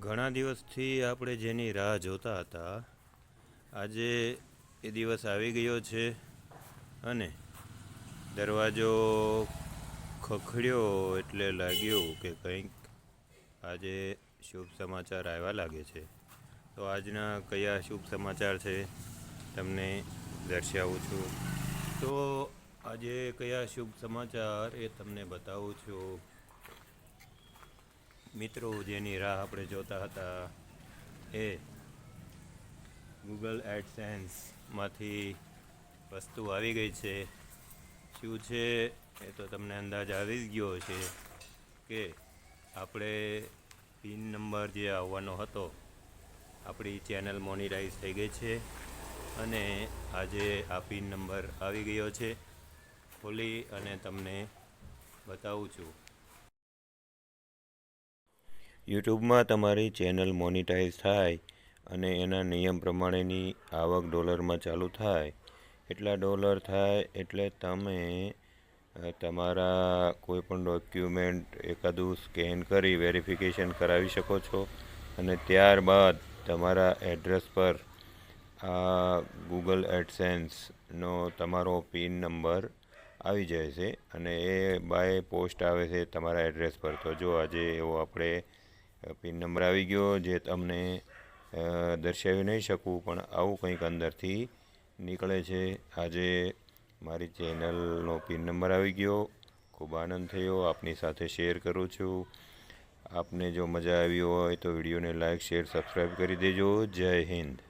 ઘણા દિવસથી આપણે જેની રાહ જોતા હતા, આજે એ દિવસ આવી ગયો છે અને દરવાજો ખખડ્યો એટલે લાગ્યું કે કંઈક આજે શુભ સમાચાર આવ્યા લાગે છે. તો આજના કયા શુભ સમાચાર છે તમને દર્શાવું છું. તો આજે કયા શુભ સમાચાર એ તમને બતાવું છું. મિત્રો, જેની રાહ આપણે જોતા હતા એ ગૂગલ એડસેન્સમાંથી વસ્તુ આવી ગઈ છે. શું છે? એ તો તમને અંદાજ આવી જ ગયો છે કે આપણે પિન નંબર જે આવવાનો હતો, આપણી ચેનલ મોનિટાઈઝ થઈ ગઈ છે અને આજે આ પિન નંબર આવી ગયો છે. ખોલી અને તમને બતાવું છું. યુટ્યુબમાં તમારી ચેનલ મોનિટાઈઝ થાય અને એના નિયમ પ્રમાણેની આવક ડોલરમાં ચાલુ થાય. એટલા ડોલર થાય એટલે તમે તમારા કોઈપણ ડોક્યુમેન્ટ એકાદું સ્કેન કરી વેરિફિકેશન કરાવી શકો છો અને ત્યારબાદ તમારા એડ્રેસ પર આ ગૂગલ એડસેન્સનો તમારો પિન નંબર આવી જાય છે અને એ બાય પોસ્ટ આવે છે તમારા એડ્રેસ પર. તો જો આજે એવો આપણે પિન નંબર આવી ગયો જે તમને દર્શાવી નહીં શકું, પણ આવું કંઈક અંદરથી નીકળે છે. આજે મારી ચેનલનો પિન નંબર આવી ગયો. ખૂબ આનંદ થયો. આપની સાથે શેર કરું છું. આપને જો મજા આવી હોય તો વિડીયોને લાઇક શેર, સબસ્ક્રાઈબ કરી દેજો. જય હિન્દ.